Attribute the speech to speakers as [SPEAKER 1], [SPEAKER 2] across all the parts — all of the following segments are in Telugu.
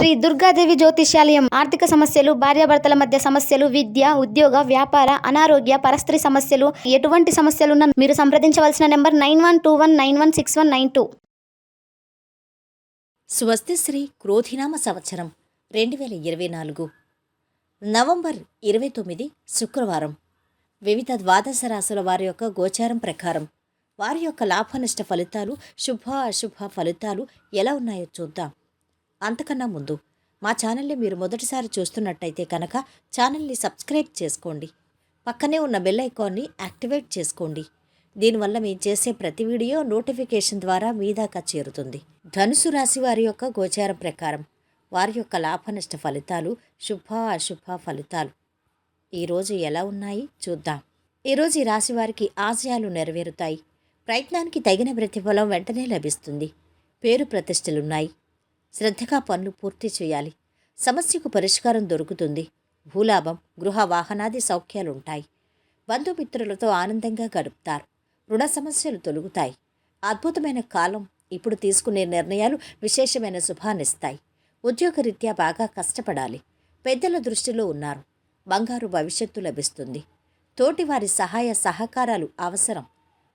[SPEAKER 1] శ్రీ దుర్గాదేవి జ్యోతిష్యాలయం. ఆర్థిక సమస్యలు భార్యాభర్తల మధ్య సమస్యలు విద్య ఉద్యోగ వ్యాపార అనారోగ్య పరస్త్రీ సమస్యలు ఎటువంటి సమస్యలున్నా మీరు సంప్రదించవలసిన number nine one two one nine one six one nine two.
[SPEAKER 2] స్వస్తి శ్రీ క్రోధినామ సంవత్సరం రెండు వేల ఇరవై నాలుగు. నవంబర్ ఇరవై తొమ్మిది శుక్రవారం. వివిధ ద్వాదశ రాశుల వారి యొక్క గోచారం ప్రకారం వారి యొక్క లాభనష్ట ఫలితాలు శుభ అశుభ ఫలితాలు ఎలా ఉన్నాయో చూద్దాం. అంతకన్నా ముందు మా ఛానల్ని మీరు మొదటిసారి చూస్తున్నట్టయితే కనుక ఛానల్ని సబ్స్క్రైబ్ చేసుకోండి. పక్కనే ఉన్న బెల్ ఐకాన్ని యాక్టివేట్ చేసుకోండి. దీనివల్ల మేము చేసే ప్రతి వీడియో నోటిఫికేషన్ ద్వారా మీ దాకా చేరుతుంది. ధనుసు రాశి వారి యొక్క గోచారం ప్రకారం వారి యొక్క లాభనష్ట ఫలితాలు శుభ అశుభ ఫలితాలు. ఈరోజు ఎలా ఉన్నాయి? చూద్దాం. ఈరోజు ఈ రాశి వారికి ఆశయాలు నెరవేరుతాయి. ప్రయత్నానికి తగిన ప్రతిఫలం వెంటనే లభిస్తుంది. పేరు ప్రతిష్టలున్నాయి. శ్రద్ధగా పనులు పూర్తి చేయాలి. సమస్యకు పరిష్కారం దొరుకుతుంది. భూలాభం గృహ వాహనాది సౌఖ్యాలుంటాయి. బంధుమిత్రులతో ఆనందంగా గడుపుతారు. రుణ సమస్యలు తొలుగుతాయి. అద్భుతమైన కాలం ఇప్పుడు తీసుకునే నిర్ణయాలు విశేషమైన శుభాన్నిస్తాయి. ఉద్యోగరీత్యా బాగా కష్టపడాలి. పెద్దల దృష్టిలో ఉన్నారు. బంగారు భవిష్యత్తు లభిస్తుంది. తోటివారి సహాయ సహకారాలు అవసరం.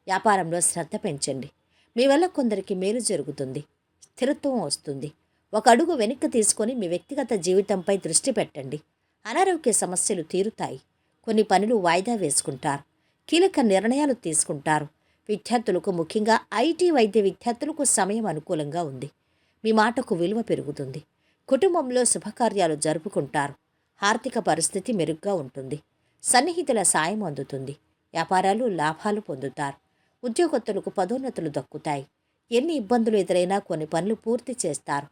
[SPEAKER 2] వ్యాపారంలో శ్రద్ధ పెంచండి. మీ వల్ల కొందరికి మేలు జరుగుతుంది. స్థిరత్వం వస్తుంది. ఒక అడుగు వెనక్కి తీసుకొని మీ వ్యక్తిగత జీవితంపై దృష్టి పెట్టండి. అనారోగ్య సమస్యలు తీరుతాయి. కొన్ని పనులు వాయిదా వేసుకుంటారు. కీలక నిర్ణయాలు తీసుకుంటారు. విద్యార్థులకు ముఖ్యంగా ఐటీ వైద్య విద్యార్థులకు సమయం అనుకూలంగా ఉంది. మీ మాటకు విలువ పెరుగుతుంది. కుటుంబంలో శుభకార్యాలు జరుపుకుంటారు. ఆర్థిక పరిస్థితి మెరుగ్గా ఉంటుంది. సన్నిహితుల సాయం అందుతుంది. వ్యాపారాలు లాభాలు పొందుతారు. ఉద్యోగస్తులకు పదోన్నతులు దక్కుతాయి. ఎన్ని ఇబ్బందులు ఎదురైనా కొన్ని పనులు పూర్తి చేస్తారు.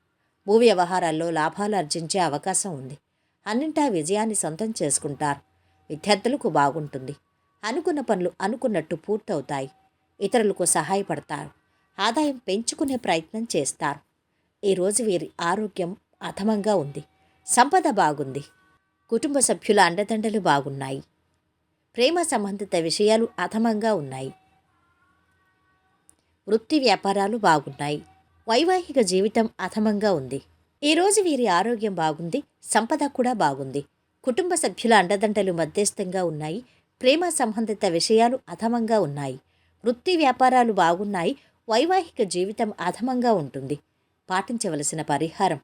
[SPEAKER 2] భూ వ్యవహారాల్లో లాభాలు ఆర్జించే అవకాశం ఉంది. అన్నింటా విజయాన్ని సొంతం చేసుకుంటారు. విద్యార్థులకు బాగుంటుంది. అనుకున్న పనులు అనుకున్నట్టు పూర్తవుతాయి. ఇతరులకు సహాయపడతారు. ఆదాయం పెంచుకునే ప్రయత్నం చేస్తారు. ఈరోజు వీరి ఆరోగ్యం అధమంగా ఉంది. సంపద బాగుంది. కుటుంబ సభ్యుల అండదండలు బాగున్నాయి. ప్రేమ సంబంధిత విషయాలు అధమంగా ఉన్నాయి. వృత్తి వ్యాపారాలు బాగున్నాయి. వైవాహిక జీవితం అధమంగా ఉంది. ఈరోజు వీరి ఆరోగ్యం బాగుంది సంపద కూడా బాగుంది. కుటుంబ సభ్యుల అండదండలు మధ్యస్థంగా ఉన్నాయి ప్రేమ సంబంధిత విషయాలు అధమంగా ఉన్నాయి. వృత్తి వ్యాపారాలు బాగున్నాయి వైవాహిక జీవితం అధమంగా ఉంటుంది. పాటించవలసిన పరిహారం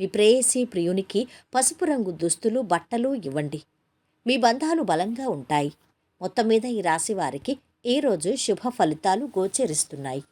[SPEAKER 2] మీ ప్రేయసి ప్రియునికి పసుపు రంగు దుస్తులు బట్టలు ఇవ్వండి. మీ బంధాలు బలంగా ఉంటాయి. మొత్తం మీద ఈ రాశి వారికి ఈరోజు శుభ ఫలితాలు గోచరిస్తున్నాయి.